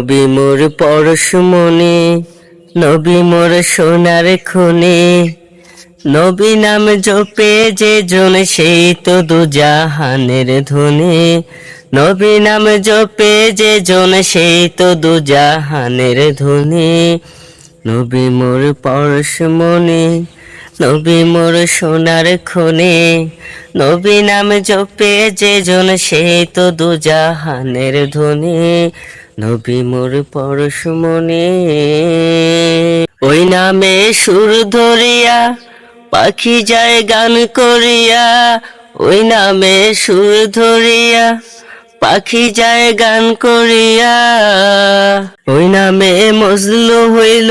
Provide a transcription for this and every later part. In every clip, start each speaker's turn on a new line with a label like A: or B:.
A: নবী মোর পরশমণি নবী মোর সোনার খনি। নবী নাম জপে যে জন সেই তো দুজাহানের ধনে। নবী নাম জপে যে জন সেই তো দুজাহানের ধনে। নবী মোর পরশমণি নবী মোর সোনার খনি, নবী নাম জপে যে জন সেই তো দুজাহানের ধনে, নবী মোর পরশমণি ওই নামে সুর ধরিয়া, পাখি যায় গান করিয়া, ওই নামে সুর ধরিয়া, পাখি যায় গান করিয়া। ওই নামে মজলু হইল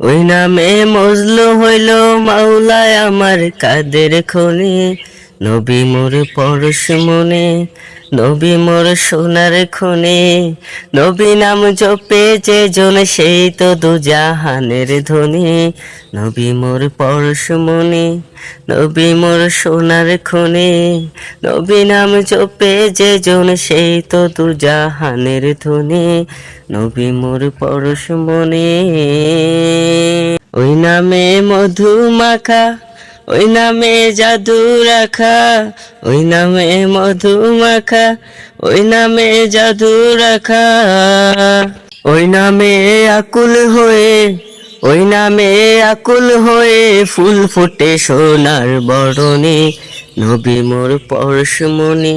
A: ওই নামে মজলু হইল মাওলায় আমার কাদের খনি? নবী মোর পরশ মনে, নবী মোর সোনার খনি। নবী নাম জপে যে জন, সেই তো দুজাহানের ধনী। নবী মোর পরশ মনে, নবী মোর সোনার খনি। নবী নাম জপে যে জন, সেই তো দুজাহানের ধনী। নবী মোর পরশ মনে। ওই নামে মধু মাখা ওই নামে জাদু রাখা, ওই নামে মধু মাখা, ওই নামে জাদু রাখা। ওই নামে আকুল হয়ে, ওই নামে আকুল হয়ে ফুল ফুটে সোনার বরণে, নবী মোর পরশমণি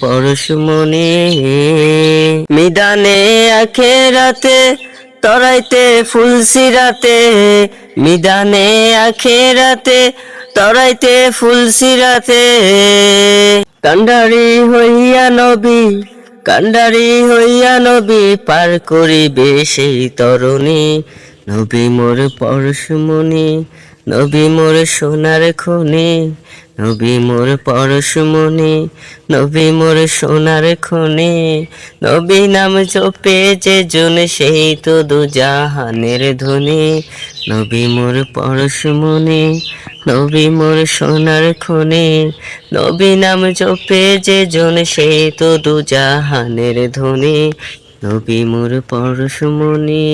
A: পরশমণি মিদানে আখেরাতে, তরাইতে ফুলসিরাতে মিদানে আখেরাতে, তরাইতে ফুলসিরাতে কান্ডারি হইয়া নবী, কান্ডারি হইয়া নবী, পার করিবে সেই তরণী। নবী মোর পরশমণি নবী মোর সোনার খনি। নবী মোর পরশমণি নবী মোর সোনার খনি। নবী নাম জপে যে জন, সেই তো দুজাহানের ধনী। নবী মোর পরশমণি নবী মোর সোনার খনি। নবী নাম জপে যে জন, সেই তো দুজাহানের ধনী। নবী মোর পরশমণি